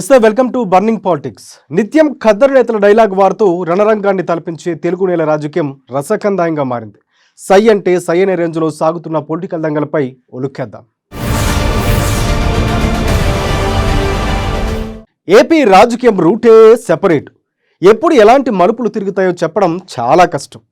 నమస్తే welcome to burning politics. నిత్యం ఖద్దరు నేతల డైలాగ్ వాడుతూ రణరంగాన్ని తలపించే తెలుగు నేల రాజకీయం రసకందాయంగా మారింది. సై అంటే సై అనే రేంజ్లో సాగుతున్న పొలిటికల్ దంగలపై ఒలుక్కేద్దాం. ఏపీ రాజకీయం రూటే సెపరేట్. ఎప్పుడు ఎలాంటి మలుపులు తిరుగుతాయో చెప్పడం చాలా కష్టం.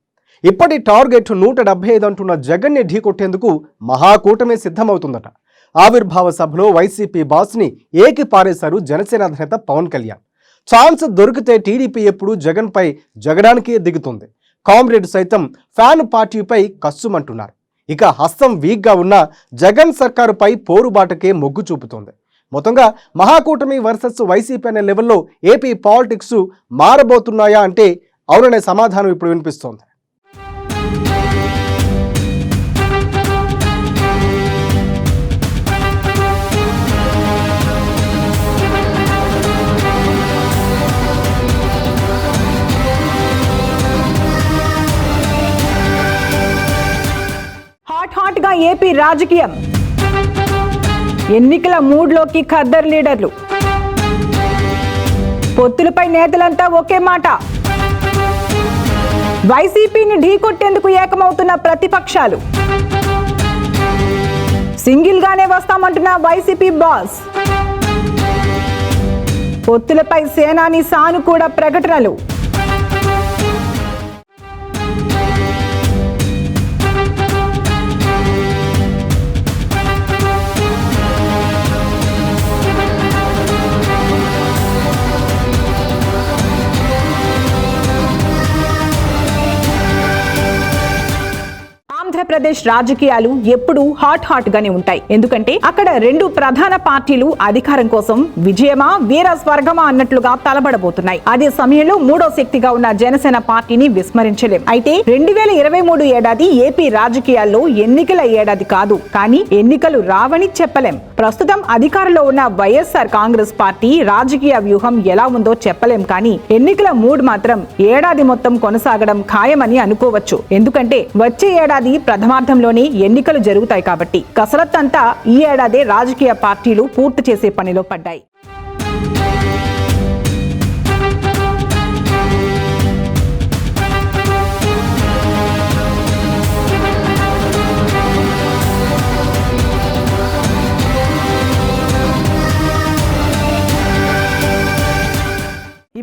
ఇప్పటి టార్గెట్ నూట డెబ్బై ఐదు అంటున్న జగన్ని ఢీకొట్టేందుకు మహాకూటమే సిద్ధమవుతుందట. ఆవిర్భావ సభలో వైసీపీ బాస్ని ఏకి పారేశారు జనసేన అధినేత పవన్ కళ్యాణ్. ఛాన్స్ దొరికితే టీడీపీ ఎప్పుడు జగన్పై జగడానికే దిగుతుంది. కామ్రేడ్ సైతం ఫ్యాన్ పార్టీపై కస్సుమంటున్నారు ఇక హస్తం వీక్గా ఉన్న జగన్ సర్కారుపై పోరుబాటకే మొగ్గు చూపుతోంది. మొత్తంగా మహాకూటమి వర్సెస్ వైసీపీ అనే లెవెల్లో ఏపీ పాలిటిక్స్ మారబోతున్నాయా అంటే అవుననే సమాధానం ఇప్పుడు వినిపిస్తోంది. గా ఏపీ రాజకీయం. ఎన్నికల మూడ్లోకి ఖద్దర్ లీడర్లు. పొత్తులపై నేతలంతా ఒకే మాట. వైసీపీని ఢీకొట్టేందుకు ఏకమవుతున్న ప్రతిపక్షాలు. సింగిల్ గానే వస్తామంటున్న వైసీపీ బాస్. పొత్తులపై సేనాని సాను కూడా ప్రకటనలు. ఆంధ్రప్రదేశ్ రాజకీయాలు ఎప్పుడూ హాట్ హాట్ గానే ఉంటాయి. ఎందుకంటే అక్కడ రెండు ప్రధాన పార్టీలు అధికారం కోసం విజయమా వీర స్వర్గమా అన్నట్లుగా తలబడబోతున్నాయి. అదే సమయంలో మూడో శక్తిగా ఉన్న జనసేన పార్టీని విస్మరించలేం. అయితే రెండు వేల ఇరవై మూడు ఏడాది ఏపీ రాజకీయాల్లో ఎన్నికల ఏడాది కాదు. కానీ ఎన్నికలు రావని చెప్పలేం. ప్రస్తుతం అధికారంలో ఉన్న వైఎస్ఆర్ కాంగ్రెస్ పార్టీ రాజకీయ వ్యూహం ఎలా ఉందో చెప్పలేం. కానీ ఎన్నికల మూడ్ మాత్రం ఏడాది మొత్తం కొనసాగడం ఖాయమని అనుకోవచ్చు. ఎందుకంటే వచ్చే ఏడాది ప్రథమార్థంలోనే ఎన్నికలు జరుగుతాయి కాబట్టి కసరత్ అంతా ఈ ఏడాదే రాజకీయ పార్టీలు పూర్తి చేసే పనిలో పడ్డాయి.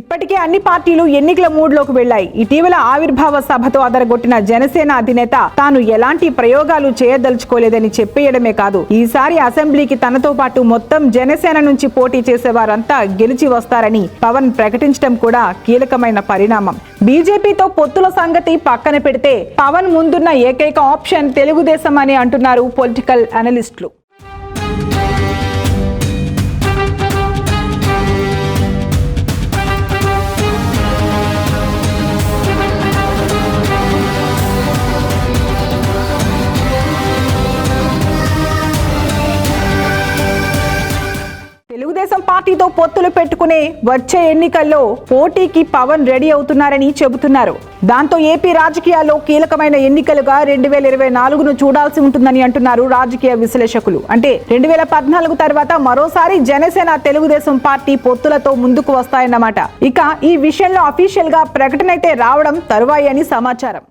ఇప్పటికే అన్ని పార్టీలు ఎన్నికల మూడ్లోకి వెళ్ళాయి ఇటీవల ఆవిర్భావ సభతో అదరగొట్టిన జనసేన అధినేత తాను ఎలాంటి ప్రయోగాలు చేయదలుచుకోలేదని చెప్పేయడమే కాదు. ఈసారి అసెంబ్లీకి తనతో పాటు మొత్తం జనసేన నుంచి పోటీ చేసే వారంతా గెలిచి వస్తారని పవన్ ప్రకటించడం కూడా కీలకమైన పరిణామం. బీజేపీతో పొత్తుల సంగతి పక్కన పెడితే పవన్ ముందున్న ఏకైక ఆప్షన్ తెలుగుదేశం అని అంటున్నారు పొలిటికల్ అనలిస్టులు. పార్టీతో పొత్తులు పెట్టుకునే వచ్చే ఎన్నికల్లో పోటీకి పవన్ రెడీ అవుతున్నారని చెబుతున్నారు. దాంతో ఏపీ రాజకీయాల్లో కీలకమైన ఎన్నికలుగా రెండు వేల ఇరవై నాలుగును చూడాల్సి ఉంటుందని అంటున్నారు రాజకీయ విశ్లేషకులు. అంటే రెండు వేల పద్నాలుగు తర్వాత మరోసారి జనసేన తెలుగుదేశం పార్టీ పొత్తులతో ముందుకు వస్తాయన్నమాట. ఇక ఈ విషయంలో అఫీషియల్గా ప్రకటన అయితే రావడం తరువాయి అని సమాచారం.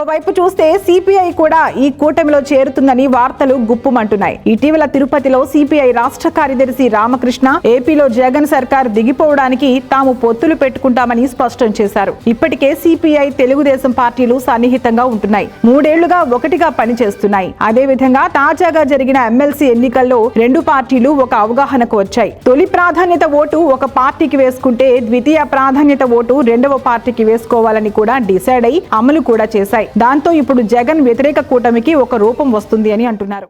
ఇంకోవైపు చూస్తే సిపిఐ కూడా ఈ కూటమిలో చేరుతుందని వార్తలు గుప్పుమంటున్నాయి. ఇటీవల తిరుపతిలో సిపిఐ రాష్ట్ర కార్యదర్శి రామకృష్ణ ఏపీలో జగన్ సర్కార్ దిగిపోవడానికి తాము పొత్తులు పెట్టుకుంటామని స్పష్టం చేశారు. ఇప్పటికే సిపిఐ తెలుగుదేశం పార్టీలు సన్నిహితంగా ఉంటున్నాయి. మూడేళ్ళుగా ఒకటిగా పనిచేస్తున్నాయి. అదేవిధంగా తాజాగా జరిగిన ఎమ్మెల్సీ ఎన్నికల్లో రెండు పార్టీలు ఒక అవగాహనకు వచ్చాయి. తొలి ప్రాధాన్యత ఓటు ఒక పార్టీకి వేసుకుంటే ద్వితీయ ప్రాధాన్యత ఓటు రెండవ పార్టీకి వేసుకోవాలని కూడా డిసైడ్ అయి అమలు కూడా చేశాయి. దాంతో ఇప్పుడు జగన్ వ్యతిరేక కూటమికి ఒక రూపం వస్తుంది అని అంటున్నారు.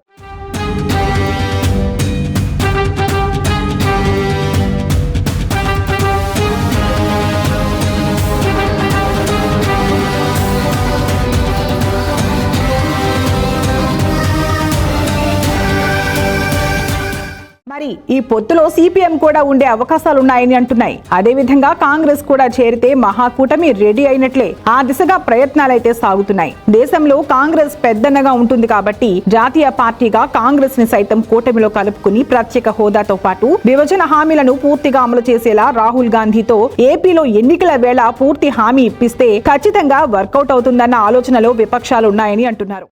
మరి ఈ పొత్తులో సిపిఎం కూడా ఉండే అవకాశాలున్నాయని అంటున్నాయి. అదేవిధంగా కాంగ్రెస్ కూడా చేరితే మహాకూటమి రెడీ అయినట్లే. ఆ దిశగా ప్రయత్నాలైతే సాగుతున్నాయి. దేశంలో కాంగ్రెస్ పెద్దన్నగా ఉంటుంది కాబట్టి జాతీయ పార్టీగా కాంగ్రెస్ని సైతం కూటమిలో కలుపుకుని ప్రత్యేక హోదాతో పాటు విభజన హామీలను పూర్తిగా అమలు చేసేలా రాహుల్ గాంధీతో ఏపీలో ఎన్నికల వేళ పూర్తి హామీ ఇప్పిస్తే ఖచ్చితంగా వర్కౌట్ అవుతుందన్న ఆలోచనలో విపక్షాలున్నాయని అంటున్నారు.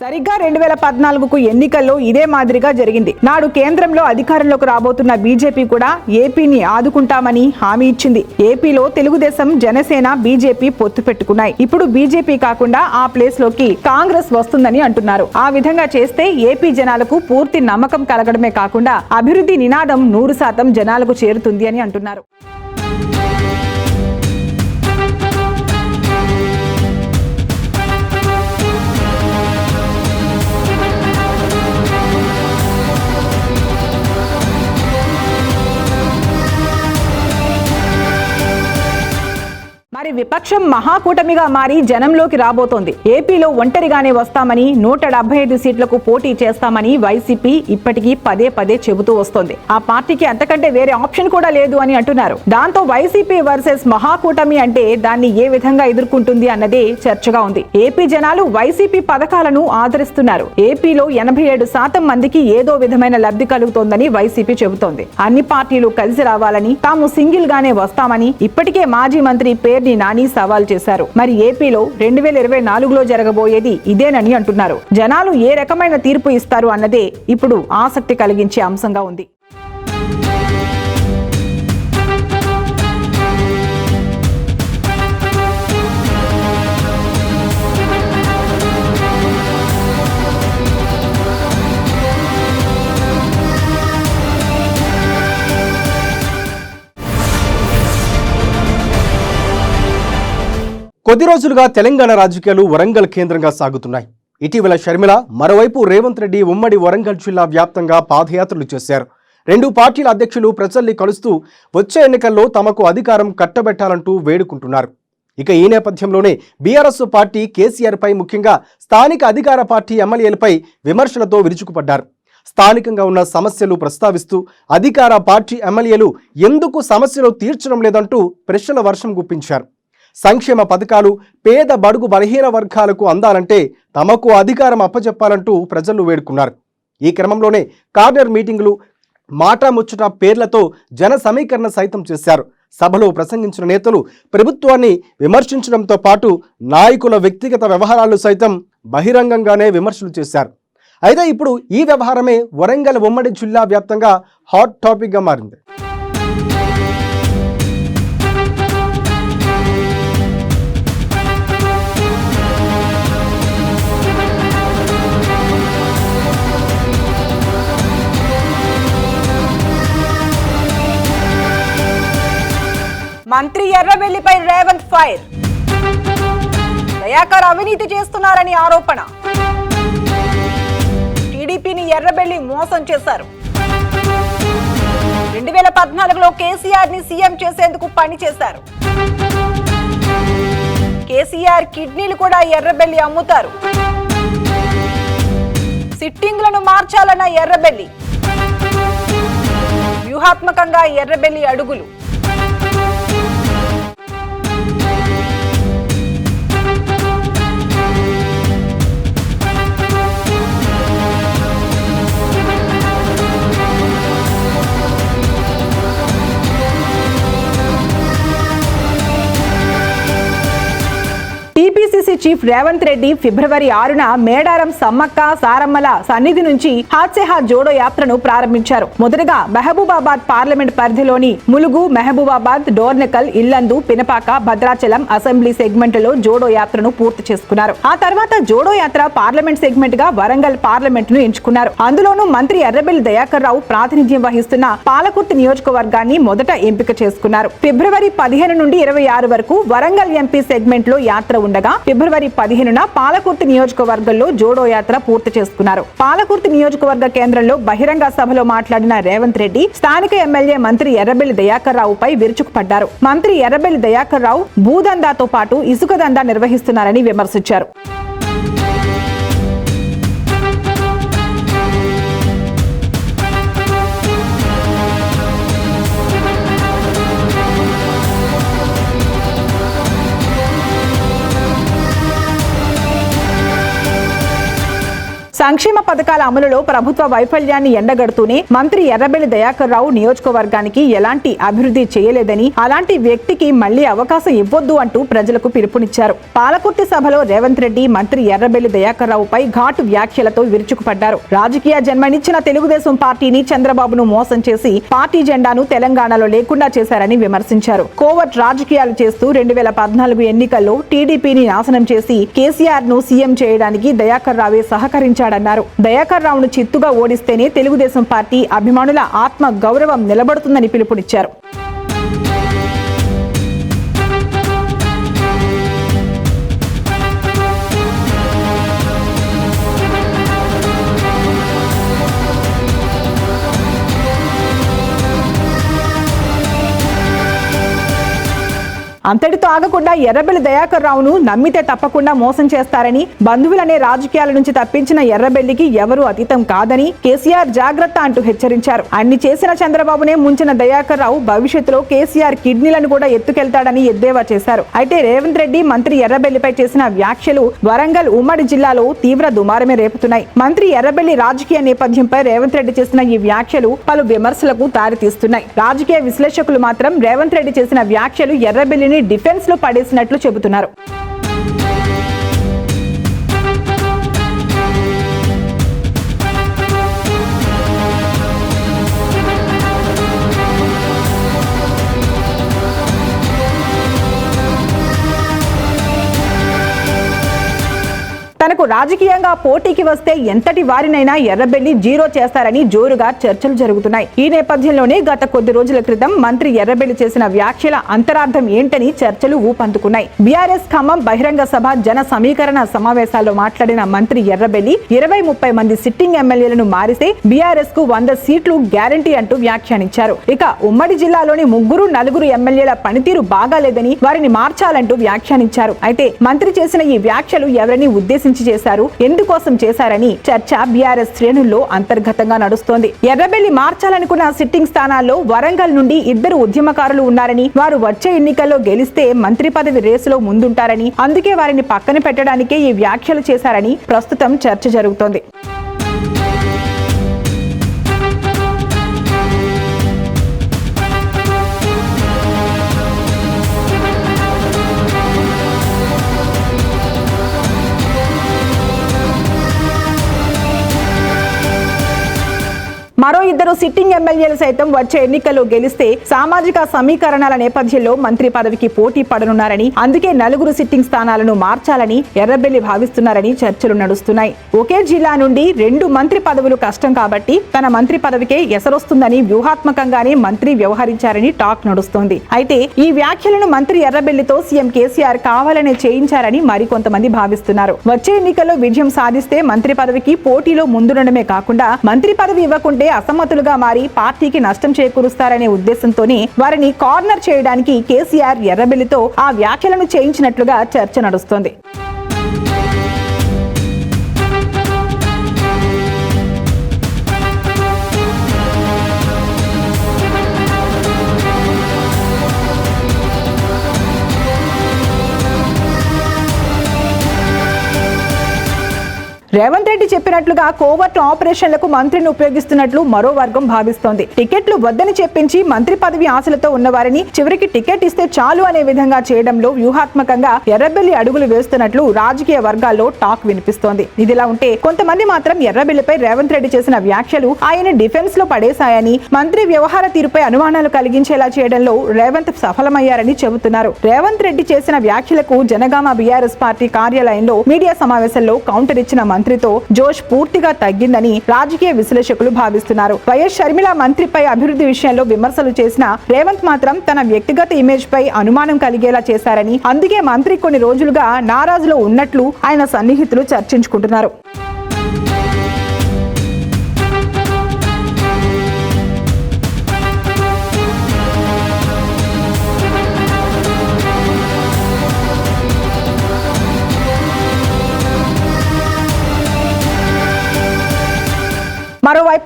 సరిగ్గా రెండు వేల పద్నాలుగుకు ఎన్నికల్లో ఇదే మాదిరిగా జరిగింది. నాడు కేంద్రంలో అధికారంలోకి రాబోతున్న బీజేపీ కూడా ఏపీని ఆదుకుంటామని హామీ ఇచ్చింది. ఏపీలో తెలుగుదేశం జనసేన బీజేపీ పొత్తు పెట్టుకున్నాయి. ఇప్పుడు బీజేపీ కాకుండా ఆ ప్లేస్లోకి కాంగ్రెస్ వస్తుందని అంటున్నారు. ఆ విధంగా చేస్తే ఏపీ జనాలకు పూర్తి నమ్మకం కలగడమే కాకుండా అభివృద్ధి నినాదం నూరు శాతం జనాలకు చేరుతుంది అని అంటున్నారు. మరి విపక్షం మహాకూటమిగా మారి జనంలోకి రాబోతోంది. ఏపీలో ఒంటరిగానే వస్తామని నూట డెబ్బై ఐదు సీట్లకు పోటీ చేస్తామని వైసీపీ ఇప్పటికీ పదే పదే చెబుతూ వస్తోంది. ఆ పార్టీకి అంతకంటే వేరే ఆప్షన్ కూడా లేదు అని అంటున్నారు. దాంతో వైసీపీ వర్సెస్ మహాకూటమి అంటే దాన్ని ఏ విధంగా ఎదుర్కొంటుంది అన్నదే చర్చగా ఉంది. ఏపీ జనాలు వైసీపీ పథకాలను ఆదరిస్తున్నారు. ఏపీలో ఎనభై ఏడు శాతం మందికి ఏదో విధమైన లబ్ధి కలుగుతోందని వైసీపీ చెబుతోంది. అన్ని పార్టీలు కలిసి రావాలని తాము సింగిల్ గానే వస్తామని ఇప్పటికే మాజీ మంత్రి పేర్ని నాని సవాల్ చేశారు. మరి ఏపీలో రెండు వేల ఇరవై నాలుగులో జరగబోయేది ఇదేనని అంటున్నారు. జనాలు ఏ రకమైన తీర్పు ఇస్తారు అన్నదే ఇప్పుడు ఆసక్తి కలిగించే అంశంగా ఉంది. కొద్ది రోజులుగా తెలంగాణ రాజకీయాలు వరంగల్ కేంద్రంగా సాగుతున్నాయి. ఇటీవల షర్మిల మరోవైపు రేవంత్ రెడ్డి ఉమ్మడి వరంగల్ జిల్లా వ్యాప్తంగా పాదయాత్రలు చేశారు. రెండు పార్టీల అధ్యక్షులు ప్రజల్ని కలుస్తూ వచ్చే ఎన్నికల్లో తమకు అధికారం కట్టబెట్టాలంటూ వేడుకుంటున్నారు. ఇక ఈ నేపథ్యంలోనే బీఆర్ఎస్ పార్టీ కేసీఆర్పై ముఖ్యంగా స్థానిక అధికార పార్టీ ఎమ్మెల్యేలపై విమర్శలతో విరుచుకుపడ్డారు. స్థానికంగా ఉన్న సమస్యలు ప్రస్తావిస్తూ అధికార పార్టీ ఎమ్మెల్యేలు ఎందుకు సమస్యలు తీర్చడం లేదంటూ ప్రశ్నల వర్షం గుప్పించారు. సంక్షేమ పథకాలు పేద బడుగు బలహీన వర్గాలకు అందాలంటే తమకు అధికారం అప్పచెప్పాలంటూ ప్రజలు వేడుకున్నారు. ఈ క్రమంలోనే కార్నర్ మీటింగులు మాట ముచ్చట పేర్లతో జన సమీకరణ సైతం చేశారు. సభలో ప్రసంగించిన నేతలు ప్రభుత్వాన్ని విమర్శించడంతో పాటు నాయకుల వ్యక్తిగత వ్యవహారాలు సైతం బహిరంగంగానే విమర్శలు చేశారు. అయితే ఇప్పుడు ఈ వ్యవహారమే వరంగల్ ఉమ్మడి జిల్లా వ్యాప్తంగా హాట్ టాపిక్గా మారింది. ఎర్రబెల్లిపై రేవంత్ ఫైర్. దయాకర్ అవినీతి చేస్తున్నారని ఆరోపణ. టీడీపీని ఎర్రబెల్లి మోసం చేశారు. రెండు వేల పద్నాలుగులో కేసీఆర్ని సీఎం చేసేందుకు పని చేశారు. కేసీఆర్ కిడ్నీలు కూడా ఎర్రబెల్లి అమ్ముతారు. సిట్టింగ్లను మార్చాలన్న ఎర్రబెల్లి. వ్యూహాత్మకంగా ఎర్రబెల్లి అడుగులు. చీఫ్ రేవంత్ రెడ్డి ఫిబ్రవరి ఆరున మేడారం సమ్మక్క సారమ్మల సన్నిధి నుంచి హాత్సెహా జోడో యాత్రను ప్రారంభించారు. మొదటగా మహబూబాబాద్ పార్లమెంట్ పరిధిలోని ములుగు మహబూబాబాద్ డోర్నకల్ ఇల్లందు పినపాక భద్రాచలం అసెంబ్లీ సెగ్మెంట్లో జోడో యాత్రను పూర్తి చేసుకున్నారు. ఆ తర్వాత జోడో యాత్ర పార్లమెంట్ సెగ్మెంట్గా వరంగల్ పార్లమెంట్ను ఎంచుకున్నారు. అందులోనూ మంత్రి ఎర్రబెల్లి దయాకర్ రావు ప్రాతినిధ్యం వహిస్తున్న పాలకుర్తి నియోజకవర్గాన్ని మొదట ఎంపిక చేసుకున్నారు. ఫిబ్రవరి పదిహేను నుండి ఇరవై ఆరు వరకు వరంగల్ ఎంపీ సెగ్మెంట్లో యాత్ర ఉండగా ఫిబ్రవరి ఫిబ్రవరి పదిహేనున పాలకుర్తి నియోజకవర్గంలో జోడో యాత్ర పూర్తి చేసుకున్నారు. పాలకుర్తి నియోజకవర్గ కేంద్రంలో బహిరంగ సభలో మాట్లాడిన రేవంత్ రెడ్డి స్థానిక ఎమ్మెల్యే మంత్రి ఎర్రబెల్లి దయాకర్ రావుపై విరుచుకుపడ్డారు. మంత్రి ఎర్రబెల్లి దయాకర్ రావు భూదందాతో పాటు ఇసుక దందా నిర్వహిస్తున్నారని విమర్శించారు. సంక్షేమ పథకాల అమలులో ప్రభుత్వ వైఫల్యాన్ని ఎండగడుతూనే మంత్రి ఎర్రబెల్లి దయాకర్ రావు నియోజకవర్గానికి ఎలాంటి అభివృద్ధి చేయలేదని అలాంటి వ్యక్తికి మళ్ళీ అవకాశం ఇవ్వొద్దు అంటూ ప్రజలకు పిలుపునిచ్చారు. పాలకుర్తి సభలో రేవంత్ రెడ్డి మంత్రి ఎర్రబెల్లి దయాకర్ రావుపై ఘాటు వ్యాఖ్యలతో విరుచుకుపడ్డారు. రాజకీయ జన్మనిచ్చిన తెలుగుదేశం పార్టీని చంద్రబాబును మోసం చేసి పార్టీ జెండాను తెలంగాణలో లేకుండా చేశారని విమర్శించారు. కోవట్ రాజకీయాలు చేస్తూ రెండు వేల పద్నాలుగు ఎన్నికల్లో టీడీపీని నాశనం చేసి కేసీఆర్ను సీఎం చేయడానికి దయాకర్ రావే అన్నారు. దయాకర్ రావును చిత్తుగా ఓడిస్తేనే తెలుగుదేశం పార్టీ అభిమానుల ఆత్మ గౌరవం నిలబడుతుందని పిలుపునిచ్చారు. అంతటితో ఆగకుండా ఎర్రబెల్లి దయాకర్ రావును నమ్మితే తప్పకుండా మోసం చేస్తారని బంధువులనే రాజకీయాల నుంచి తప్పించిన ఎర్రబెల్లికి ఎవరూ అతీతం కాదని కేసీఆర్ జాగ్రత్త అంటూ హెచ్చరించారు. అన్ని చేసిన చంద్రబాబునే ముంచిన దయాకర్ రావు భవిష్యత్తులో కేసీఆర్ కిడ్నీలను కూడా ఎత్తుకెళ్తాడని ఎద్దేవా చేశారు. అయితే రేవంత్ రెడ్డి మంత్రి ఎర్రబెల్లిపై చేసిన వ్యాఖ్యలు వరంగల్ ఉమ్మడి జిల్లాలో తీవ్ర దుమారమే రేపుతున్నాయి. మంత్రి ఎర్రబెల్లి రాజకీయ నేపథ్యంపై రేవంత్ రెడ్డి చేసిన ఈ వ్యాఖ్యలు పలు విమర్శలకు దారితీస్తున్నాయి. రాజకీయ విశ్లేషకులు మాత్రం రేవంత్ రెడ్డి చేసిన వ్యాఖ్యలు ఎర్రబెల్లిని డిఫెన్స్లో పడేసినట్లు చెబుతున్నారు. రాజకీయంగా పోటీకి వస్తే ఎంతటి వారినైనా ఎర్రబెల్లి జీరో చేస్తారని జోరుగా చర్చలు జరుగుతున్నాయి. ఈ నేపథ్యంలోనే గత కొద్ది రోజుల క్రితం మంత్రి ఎర్రబెల్లి చేసిన వ్యాఖ్యల అంతరార్థం ఏంటని చర్చలు ఊపందుకున్నాయి. బీఆర్ఎస్ ఖమ్మం బహిరంగ సభ జన సమీకరణ సమావేశాల్లో మాట్లాడిన మంత్రి ఎర్రబెల్లి ఇరవై ముప్పై మంది సిట్టింగ్ ఎమ్మెల్యేలను మారిస్తే బీఆర్ఎస్కు వంద సీట్లు గ్యారంటీ అంటూ వ్యాఖ్యానించారు. ఇక ఉమ్మడి జిల్లాలోని ముగ్గురు నలుగురు ఎమ్మెల్యేల పనితీరు బాగాలేదని వారిని మార్చాలంటూ వ్యాఖ్యానించారు. అయితే మంత్రి చేసిన ఈ వ్యాఖ్యలు ఎవరిని ఉద్దేశించి చేశారు? ఎందుకోసం చేశారని చర్చ బీఆర్ఎస్ శ్రేణుల్లో అంతర్గతంగా నడుస్తోంది. ఎర్రబెల్లి మార్చాలనుకున్న సిట్టింగ్ స్థానాల్లో వరంగల్ నుండి ఇద్దరు ఉద్యమకారులు ఉన్నారని వారు వచ్చే ఎన్నికల్లో గెలిస్తే మంత్రి పదవి రేసులో ముందుంటారని అందుకే వారిని పక్కన పెట్టడానికే ఈ వ్యాఖ్యలు చేశారని ప్రస్తుతం చర్చ జరుగుతోంది. మరో ఇద్దరు సిట్టింగ్ ఎమ్మెల్యేలు సైతం వచ్చే ఎన్నికల్లో గెలిస్తే సామాజిక సమీకరణాల నేపథ్యంలో మంత్రి పదవికి పోటీ పడనున్నారని అందుకే నలుగురు సిట్టింగ్ స్థానాలను మార్చాలని ఎర్రబెల్లి భావిస్తున్నారని చర్చలు నడుస్తున్నాయి. ఒకే జిల్లా నుండి రెండు మంత్రి పదవులు కష్టం కాబట్టి తన మంత్రి పదవికే ఎసరొస్తుందని వ్యూహాత్మకంగానే మంత్రి వ్యవహరించారని టాక్ నడుస్తోంది. అయితే ఈ వ్యాఖ్యలను మంత్రి ఎర్రబెల్లితో సీఎం కేసీఆర్ కావాలనే చేయించారని మరికొంతమంది భావిస్తున్నారు. వచ్చే ఎన్నికల్లో విజయం సాధిస్తే మంత్రి పదవికి పోటీలో ముందుండడమే కాకుండా మంత్రి పదవి ఇవ్వకుంటే అసమ్మతులుగా మారి పార్టీకి నష్టం చేకూరుస్తారనే ఉద్దేశంతోనే వారిని కార్నర్ చేయడానికి కేసీఆర్ ఎర్రబెల్లితో ఆ వ్యాఖ్యలను చేయించినట్లుగా చర్చ నడుస్తోంది. రేవంత్ రెడ్డి చెప్పినట్లుగా కోవర్ట్ ఆపరేషన్లకు మంత్రిని ఉపయోగిస్తున్నట్లు మరో వర్గం భావిస్తోంది. టికెట్లు వద్దని చెప్పించి మంత్రి పదవి ఆశలతో ఉన్నవారిని చివరికి టికెట్ ఇస్తే చాలు అనే విధంగా చేయడంలో వ్యూహాత్మకంగా ఎర్రబెల్లి అడుగులు వేస్తున్నట్లు రాజకీయ వర్గాల్లో టాక్ వినిపిస్తోంది. ఇదిలా ఉంటే కొంతమంది మాత్రం ఎర్రబెల్లిపై రేవంత్ రెడ్డి చేసిన వ్యాఖ్యలు ఆయన డిఫెన్స్లో పడేశాయని మంత్రి వ్యవహార తీరుపై అనుమానాలు కలిగించేలా చేయడంలో రేవంత్ సఫలమయ్యారని చెబుతున్నారు. రేవంత్ రెడ్డి చేసిన వ్యాఖ్యలకు జనగామ బీఆర్ఎస్ పార్టీ కార్యాలయంలో మీడియా సమావేశంలో కౌంటర్ ఇచ్చిన మంత్రి మంత్రితో జోష్ పూర్తిగా తగ్గిందని రాజకీయ విశ్లేషకులు భావిస్తున్నారు. వైఎస్ షర్మిల మంత్రిపై అభివృద్ధి విషయంలో విమర్శలు చేసిన రేవంత్ మాత్రం తన వ్యక్తిగత ఇమేజ్ పై అనుమానం కలిగేలా చేశారని అందుకే మంత్రి కొన్ని రోజులుగా నారాజులో ఉన్నట్లు ఆయన సన్నిహితులు చర్చించుకుంటున్నారు.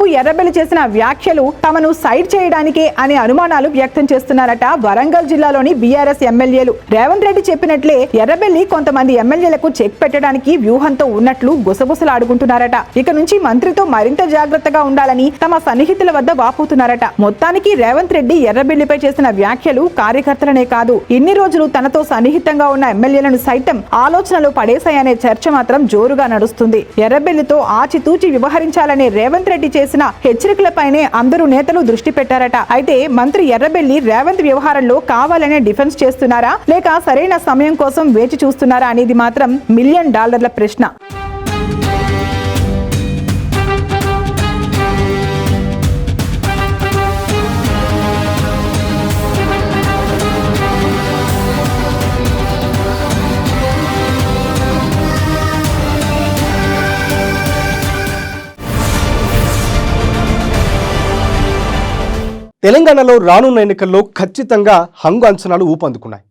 మరోవైపు ఎర్రబెల్లి చేసిన వ్యాఖ్యలు తమను సైడ్ చేయడానికే అనే అనుమానాలు వ్యక్తం చేస్తున్నారట వరంగల్ జిల్లాలోని బీఆర్ఎస్ ఎమ్మెల్యేలు. రేవంత్ రెడ్డి చెప్పినట్లే ఎర్రబెల్లి కొంతమంది ఎమ్మెల్యేలకు చెక్ పెట్టడానికి వ్యూహంతో ఉన్నట్లు గుసగుసలాడుకుంటున్నారట. ఇక నుంచి మంత్రితో మరింత జాగ్రత్తగా ఉండాలని తమ సన్నిహితుల వద్ద వాపోతున్నారట. మొత్తానికి రేవంత్ రెడ్డి ఎర్రబెల్లిపై చేసిన వ్యాఖ్యలు కార్యకర్తలనే కాదు ఇన్ని రోజులు తనతో సన్నిహితంగా ఉన్న ఎమ్మెల్యేలను సైతం ఆలోచనలు పడేశాయనే చర్చ మాత్రం జోరుగా నడుస్తుంది. ఎర్రబెల్లితో ఆచితూచి వ్యవహరించాలనే రేవంత్ రెడ్డి చేసిన హెచ్చరికలపైనే అందరూ నేతలు దృష్టి పెట్టారట. అయితే మంత్రి ఎర్రబెల్లి రేవంత్ వ్యవహారంలో కావాలనే డిఫెన్స్ చేస్తున్నారా? లేక సరైన సమయం కోసం వేచి చూస్తున్నారా? అనేది మాత్రం మిలియన్ డాలర్ల ప్రశ్న. తెలంగాణలో రానున్న ఎన్నికల్లో ఖచ్చితంగా హంగు అంచనాలు ఊపందుకున్నాయి.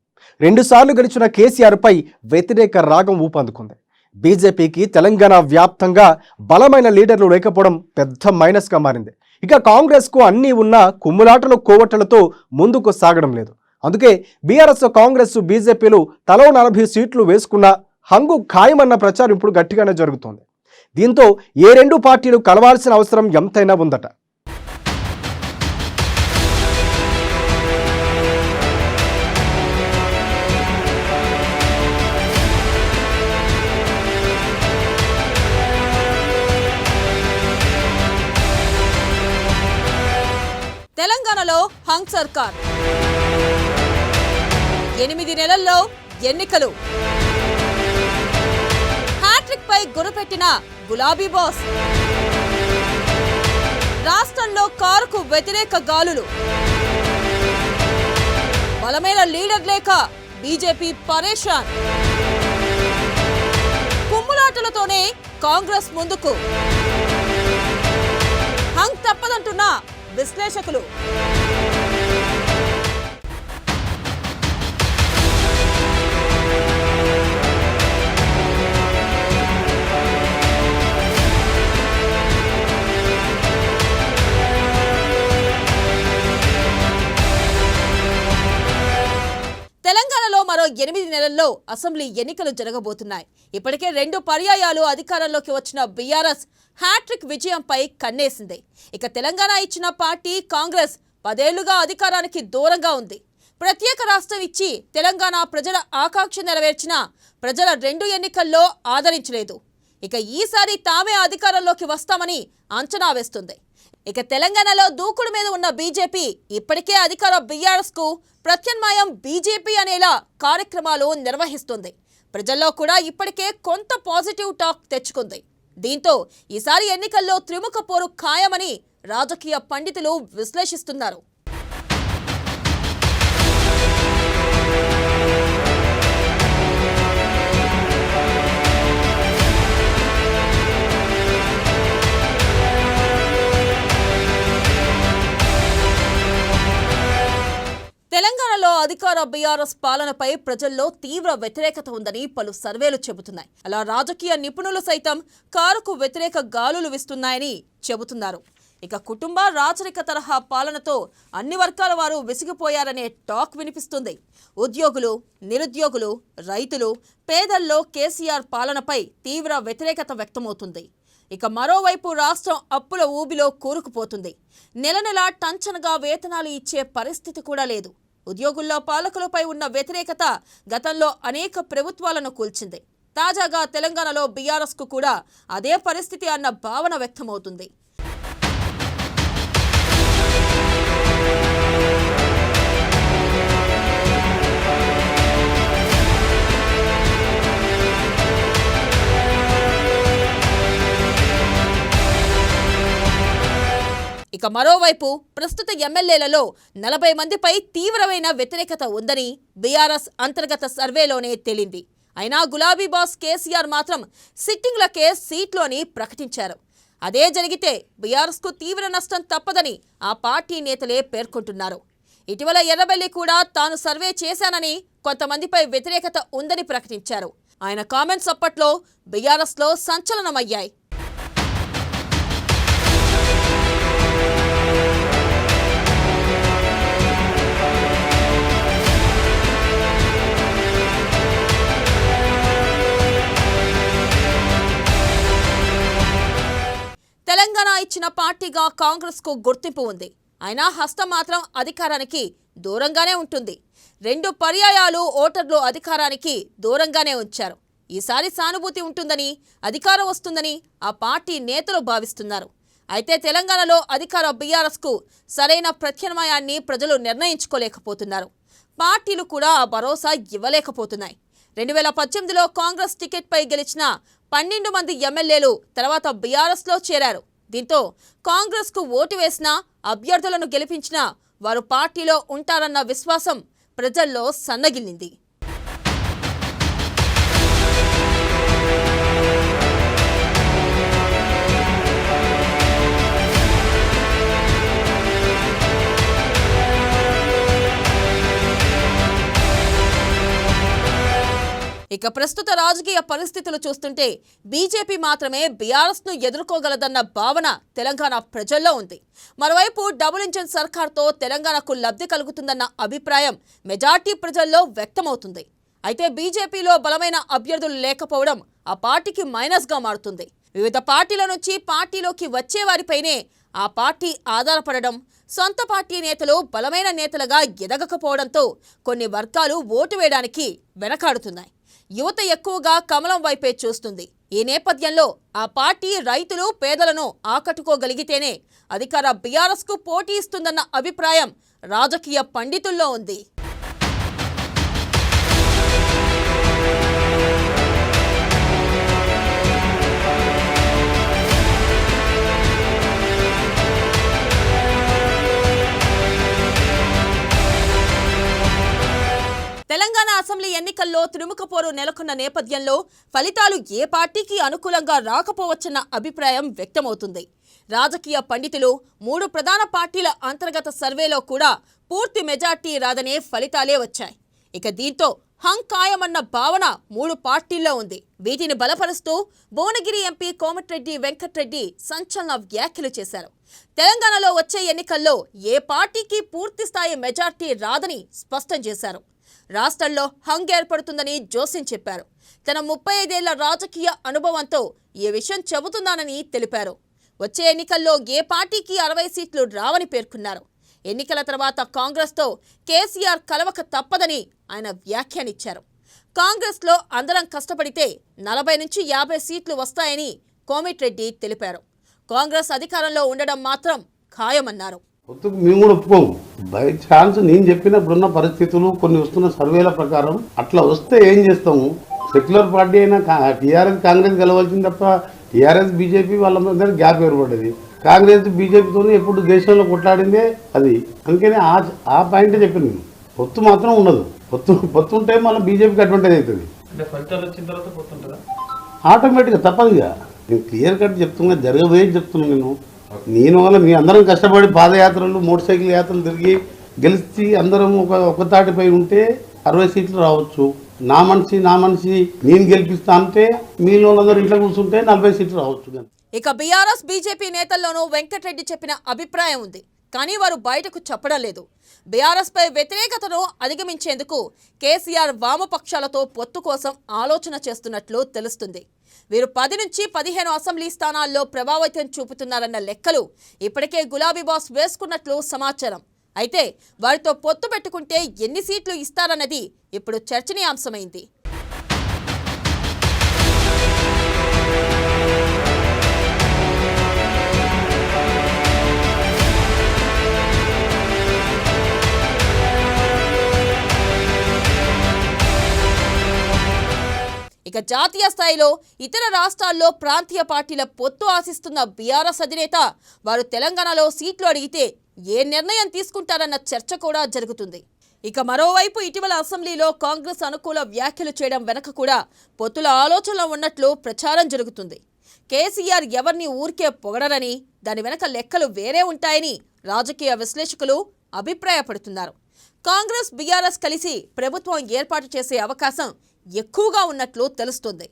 రెండుసార్లు గడిచిన కేసీఆర్పై వ్యతిరేక రాగం ఊపందుకుంది. బీజేపీకి తెలంగాణ వ్యాప్తంగా బలమైన లీడర్లు లేకపోవడం పెద్ద మైనస్గా మారింది. ఇక కాంగ్రెస్కు అన్నీ ఉన్న కుమ్ములాటలు కోవటలతో ముందుకు సాగడం లేదు. అందుకే బీఆర్ఎస్ కాంగ్రెస్ బీజేపీలు తలో నలభై సీట్లు వేసుకున్న హంగు ఖాయమన్న ప్రచారం ఇప్పుడు గట్టిగానే జరుగుతోంది. దీంతో ఏ రెండు పార్టీలు కలవాల్సిన అవసరం ఎంతైనా ఉందట. సర్కార్ ఎనిమిది నెలల్లో ఎన్నికలు. హ్యాట్రిక్ పై గురపెట్టిన గులాబీ బాస్. రాష్ట్రంలో కారుకు వ్యతిరేక గాలులు. బలమైన లీడర్ లేక బీజేపీ పరేషాన్. కుమ్ములాటలతోనే కాంగ్రెస్ ముందుకు. హంగ్ తప్పదంటున్న విశ్లేషకులు. మరో ఎనిమిది నెలల్లో అసెంబ్లీ ఎన్నికలు జరగబోతున్నాయి. ఇప్పటికే రెండు పర్యాయాలు అధికారంలోకి వచ్చిన బీఆర్ఎస్ హ్యాట్రిక్ విజయంపై కన్నేసింది. ఇక తెలంగాణ ఇచ్చిన పార్టీ కాంగ్రెస్ పదేళ్ళుగా అధికారానికి దూరంగా ఉంది. ప్రత్యేక రాష్ట్రం ఇచ్చి తెలంగాణ ప్రజల ఆకాంక్ష నెరవేర్చిన ప్రజల రెండు ఎన్నికల్లో ఆదరించలేదు. ఇక ఈసారి తామే అధికారంలోకి వస్తామని అంచనా వేస్తుంది. ఇక తెలంగాణలో దూకుడు మీద ఉన్న బీజేపీ ఇప్పటికే అధికార బీఆర్ఎస్కు ప్రత్యామ్నాయం బీజేపీ అనేలా కార్యక్రమాలు నిర్వహిస్తుంది. ప్రజల్లో కూడా ఇప్పటికే కొంత పాజిటివ్ టాక్ తెచ్చుకుంది. దీంతో ఈసారి ఎన్నికల్లో త్రిముఖ పోరు ఖాయమని రాజకీయ పండితులు విశ్లేషిస్తున్నారు. తెలంగాణలో అధికార బీఆర్ఎస్ పాలనపై ప్రజల్లో తీవ్ర వ్యతిరేకత ఉందని పలు సర్వేలు చెబుతున్నాయి. అలా రాజకీయ నిపుణులు సైతం కారుకు వ్యతిరేక గాలులు విస్తున్నాయని చెబుతున్నారు. ఇక కుటుంబ రాచరిక తరహా పాలనతో అన్ని వర్గాల వారు విసిగిపోయారనే టాక్ వినిపిస్తుంది. ఉద్యోగులు నిరుద్యోగులు రైతులు పేదల్లో కేసీఆర్ పాలనపై తీవ్ర వ్యతిరేకత వ్యక్తమవుతుంది. ఇక మరోవైపు రాష్ట్రం అప్పుల ఊబిలో కూరుకుపోతుంది. నెల నెలా టంచనగా వేతనాలు ఇచ్చే పరిస్థితి కూడా లేదు. ఉద్యోగుల్లో పాలకులపై ఉన్న వ్యతిరేకత గతంలో అనేక ప్రభుత్వాలను కూల్చింది. తాజాగా తెలంగాణలో బీఆర్ఎస్కు కూడా అదే పరిస్థితి అన్న భావన వ్యక్తమవుతుంది. ఇక మరోవైపు ప్రస్తుత ఎమ్మెల్యేలలో నలభై మందిపై తీవ్రమైన వ్యతిరేకత ఉందని బీఆర్ఎస్ అంతర్గత సర్వేలోనే తేలింది. అయినా గులాబీ బాస్ కేసీఆర్ మాత్రం సిట్టింగ్లకే సీట్లోని ప్రకటించారు. అదే జరిగితే బీఆర్ఎస్కు తీవ్ర నష్టం తప్పదని ఆ పార్టీ నేతలే పేర్కొంటున్నారు. ఇటీవల ఎర్రబెల్లి కూడా తాను సర్వే చేశానని కొంతమందిపై వ్యతిరేకత ఉందని ప్రకటించారు. ఆయన కామెంట్స్ అప్పట్లో బీఆర్ఎస్లో సంచలనమయ్యాయి. తెలంగాణ ఇచ్చిన పార్టీగా కాంగ్రెస్కు గుర్తింపు ఉంది. అయినా హస్తం మాత్రం అధికారానికి దూరంగానే ఉంటుంది. రెండు పర్యాయాలు ఓటర్లు అధికారానికి దూరంగానే ఉంచారు. ఈసారి సానుభూతి ఉంటుందని అధికారం వస్తుందని ఆ పార్టీ నేతలు భావిస్తున్నారు. అయితే తెలంగాణలో అధికార బీఆర్ఎస్కు సరైన ప్రత్యామ్నాయాన్ని ప్రజలు నిర్ణయించుకోలేకపోతున్నారు. పార్టీలు కూడా ఆ భరోసా ఇవ్వలేకపోతున్నాయి. రెండు వేల పద్దెనిమిదిలో కాంగ్రెస్ టికెట్పై గెలిచిన పన్నెండు మంది ఎమ్మెల్యేలు తర్వాత బీఆర్ఎస్లో చేరారు. దీంతో కాంగ్రెస్కు ఓటు వేసిన అభ్యర్థులను గెలిపించిన వారు పార్టీలో ఉంటారన్న విశ్వాసం ప్రజల్లో సన్నగిల్లింది. ఇక ప్రస్తుత రాజకీయ పరిస్థితులు చూస్తుంటే బీజేపీ మాత్రమే బీఆర్ఎస్ను ఎదుర్కోగలదన్న భావన తెలంగాణ ప్రజల్లో ఉంది. మరోవైపు డబుల్ ఇంజన్ సర్కార్తో తెలంగాణకు లబ్ధి కలుగుతుందన్న అభిప్రాయం మెజార్టీ ప్రజల్లో వ్యక్తమవుతుంది. అయితే బీజేపీలో బలమైన అభ్యర్థులు లేకపోవడం ఆ పార్టీకి మైనస్గా మారుతుంది. వివిధ పార్టీల నుంచి పార్టీలోకి వచ్చే వారిపైనే ఆ పార్టీ ఆధారపడడం సొంత పార్టీ నేతలు బలమైన నేతలుగా ఎదగకపోవడంతో కొన్ని వర్గాలు ఓటు వేయడానికి వెనకాడుతున్నాయి. యువత ఎక్కువగా కమలం వైపే చూస్తుంది. ఈ నేపథ్యంలో ఆ పార్టీ రైతులు పేదలను ఆకట్టుకోగలిగితేనే అధికార బీఆర్ఎస్కు పోటీ ఇస్తుందన్న అభిప్రాయం రాజకీయ పండితుల్లో ఉంది. తెలంగాణ అసెంబ్లీ ఎన్నికల్లో త్రిముఖపోరు నెలకొన్న నేపథ్యంలో ఫలితాలు ఏ పార్టీకి అనుకూలంగా రాకపోవచ్చన్న అభిప్రాయం వ్యక్తమవుతుంది. రాజకీయ పండితులు మూడు ప్రధాన పార్టీల అంతర్గత సర్వేలో కూడా పూర్తి మెజార్టీ రాదనే ఫలితాలే వచ్చాయి. ఇక దీంతో హంకాయమన్న భావన మూడు పార్టీల్లో ఉంది. వీటిని బలపరుస్తూ భువనగిరి ఎంపీ కోమటిరెడ్డి వెంకట్రెడ్డి సంచలన వ్యాఖ్యలు చేశారు. తెలంగాణలో వచ్చే ఎన్నికల్లో ఏ పార్టీకి పూర్తిస్థాయి మెజార్టీ రాదని స్పష్టం చేశారు. రాష్ట్రంలో హంగ్ ఏర్పడుతుందని జోసిన్ చెప్పారు. తన ముప్పై ఐదేళ్ళ రాజకీయ అనుభవంతో ఈ విషయం చెబుతున్నానని తెలిపారు. వచ్చే ఎన్నికల్లో ఏ పార్టీకి అరవై సీట్లు రావని పేర్కొన్నారు. ఎన్నికల తర్వాత కాంగ్రెస్తో కేసీఆర్ కలవక తప్పదని ఆయన వ్యాఖ్యానిచ్చారు. కాంగ్రెస్లో అందరం కష్టపడితే నలభై నుంచి యాభై సీట్లు వస్తాయని కోమిటిరెడ్డి తెలిపారు. కాంగ్రెస్ అధికారంలో ఉండడం మాత్రం ఖాయమన్నారు. పొత్తుకు మేము కూడా ఒప్పుకోము. బై ఛాన్స్ నేను చెప్పినప్పుడున్న పరిస్థితులు కొన్ని వస్తున్న సర్వేల ప్రకారం అట్లా వస్తే ఏం చేస్తాము? సెక్యులర్ పార్టీ అయినా టీఆర్ఎస్ కాంగ్రెస్ గెలవాల్సింది తప్ప టీఆర్ఎస్ బీజేపీ వాళ్ళ మధ్య గ్యాప్ ఏర్పడ్డది. కాంగ్రెస్ బీజేపీతో ఎప్పుడు దేశంలో కొట్లాడిందే అది. అందుకని ఆ ఆ పాయింటే చెప్పింది నేను. పొత్తు మాత్రం ఉండదు. పొత్తు పొత్తు ఉంటే మళ్ళీ బీజేపీకి అడ్వాంటేజ్ అవుతుంది. ఆటోమేటిక్గా తప్పదుగా. నేను క్లియర్ కట్ చెప్తున్నా జరగబోయేది చెప్తున్నా నేను. నేను వల్ల మీ అందరం కష్టపడి పాదయాత్రలు మోటార్ సైకిల్ యాత్రలు తిరిగి గెలిచి అందరం ఒక ఒకతాటిపై ఉంటే అరవై సీట్లు రావచ్చు. నా మనిషి నా మనిషి నేను గెలిపిస్తా అంటే మీలో వాళ్ళందరూ ఇంట్లో కూర్చుంటే నలభై సీట్లు రావచ్చు ఇక బీఆర్ఎస్ బీజేపీ నేతల్లోనూ వెంకటరెడ్డి చెప్పిన అభిప్రాయం ఉంది. కానీ వారు బయటకు చెప్పడం లేదు. బీఆర్ఎస్పై వ్యతిరేకతను అధిగమించేందుకు కేసీఆర్ వామపక్షాలతో పొత్తు కోసం ఆలోచన చేస్తున్నట్లు తెలుస్తుంది. వీరు పది నుంచి పదిహేను అసెంబ్లీ స్థానాల్లో ప్రభావితం చూపుతున్నారన్న లెక్కలు ఇప్పటికే గులాబీ బాస్ వేసుకున్నట్లు సమాచారం. అయితే వారితో పొత్తు పెట్టుకుంటే ఎన్ని సీట్లు ఇస్తారన్నది ఇప్పుడు చర్చనీయాంశమైంది. ఇక జాతీయ స్థాయిలో ఇతర రాష్ట్రాల్లో ప్రాంతీయ పార్టీల పొత్తు ఆశిస్తున్న బీఆర్ఎస్ అధినేత వారు తెలంగాణలో సీట్లు అడిగితే ఏ నిర్ణయం తీసుకుంటారన్న చర్చ కూడా జరుగుతుంది. ఇక మరోవైపు ఇటీవల అసెంబ్లీలో కాంగ్రెస్ అనుకూల వ్యాఖ్యలు చేయడం వెనక కూడా పొత్తుల ఆలోచనలో ఉన్నట్లు ప్రచారం జరుగుతుంది. కేసీఆర్ ఎవరిని ఊరికే పొగడరని దాని వెనక లెక్కలు వేరే ఉంటాయని రాజకీయ విశ్లేషకులు అభిప్రాయపడుతున్నారు. కాంగ్రెస్ బీఆర్ఎస్ కలిసి ప్రభుత్వం ఏర్పాటు చేసే అవకాశం ఎక్కువగా ఉన్నట్లు తెలుస్తోంది.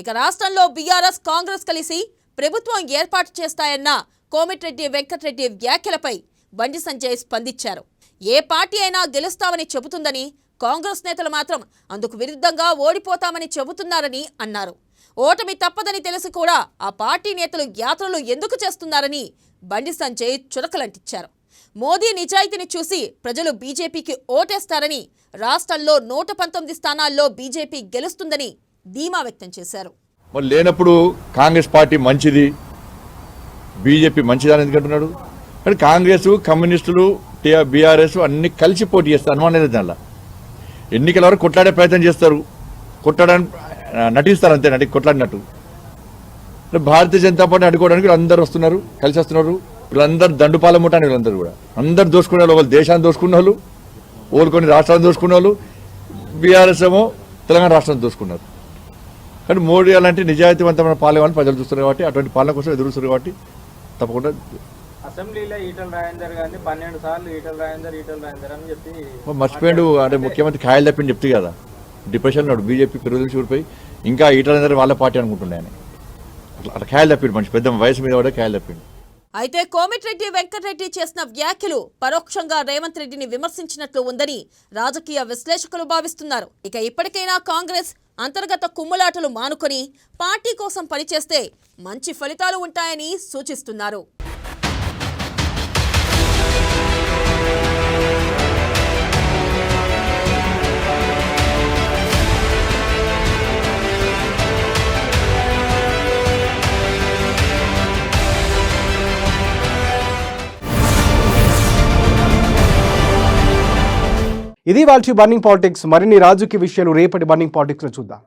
ఇక రాష్ట్రంలో బీఆర్ఎస్ కాంగ్రెస్ కలిసి ప్రభుత్వం ఏర్పాటు చేస్తాయన్న కోమిటిరెడ్డి వెంకటరెడ్డి వ్యాఖ్యలపై బండి సంజయ్ స్పందించారు. ఏ పార్టీ అయినా గెలుస్తామని చెబుతుందని కాంగ్రెస్ నేతలు మాత్రం అందుకు విరుద్ధంగా ఓడిపోతామని చెబుతున్నారని అన్నారు. ఓటమి తప్పదని తెలిసి కూడా ఆ పార్టీ నేతలు యాత్రలు ఎందుకు చేస్తున్నారని బండి సంజయ్ చురకలంటించారు మోదీ నిజాయితీని చూసి ప్రజలు బీజేపీకి ఓటేస్తారని రాష్ట్రంలో నూట పంతొమ్మిది స్థానాల్లో బీజేపీ గెలుస్తుందని ధీమా వ్యక్తం చేశారు. మరి లేనప్పుడు కాంగ్రెస్ పార్టీ మంచిది బీజేపీ మంచిదని ఎందుకంటున్నాడు కానీ కాంగ్రెస్ కమ్యూనిస్టులు బీఆర్ఎస్ అన్ని కలిసి పోటీ చేస్తారు అనుమానం లేదు దానిలో. ఎన్నికల వరకు కొట్లాడే ప్రయత్నం చేస్తారు. కొట్టడానికి నటిస్తారు అంతే నటి కొట్లాడినట్టు. భారతీయ జనతా పార్టీ అడ్డుకోవడానికి వీళ్ళందరూ వస్తున్నారు కలిసి వస్తున్నారు. వీళ్ళందరూ దండుపాల ముట్టాను వీళ్ళందరూ కూడా. అందరు దోసుకునే వాళ్ళు దేశాన్ని దోసుకున్న వాళ్ళు ఒకరు రాష్ట్రాలను దోసుకున్న వాళ్ళు బీఆర్ఎస్ ఏమో తెలంగాణ రాష్ట్రాన్ని దోసుకున్నారు కానీ మోడీ అలాంటి నిజాయితీవంతమైన పాలన ప్రజలు చూస్తున్నారు కాబట్టి అటువంటి పాలన కోసం ఎదురుస్తున్నారు కాబట్టి తప్పకుండా అసెంబ్లీలో ఈటల రాజేందర్ గారిని పన్నెండు సార్లు ఈటల రాజేందర్ ఈటల రాజేందర్ అని చెప్పి మర్చిపోయాడు అంటే ముఖ్యమంత్రి ఖాయలు తప్పని చెప్తే కదా. డిప్రెషన్ ఉన్నాడు బీజేపీ పెరుగుదల చూడిపోయి ఇంకా ఈటలందరూ వాళ్ళ పార్టీ అనుకుంటుండే ఆయన. అట్లా అట్లా ఖాయలు తప్పిండు మనిషి పెద్ద వయసు మీద కూడా ఖాయలు తప్పిండు. అయితే కోమిటిరెడ్డి వెంకటరెడ్డి చేసిన వ్యాఖ్యలు పరోక్షంగా రేవంత్ రెడ్డిని విమర్శించినట్లు ఉందని రాజకీయ విశ్లేషకులు భావిస్తున్నారు. ఇక ఇప్పటికైనా కాంగ్రెస్ అంతర్గత కుమ్ములాటలు మానుకొని పార్టీ కోసం పనిచేస్తే మంచి ఫలితాలు ఉంటాయని సూచిస్తున్నారు. ఇది వాళ్ళ బర్నింగ్ పాలిటిక్స్ మరిన్ని రాజకీయ విషయాలు రేపటి బర్నింగ్ పాలిటిక్స్లో చూద్దాం.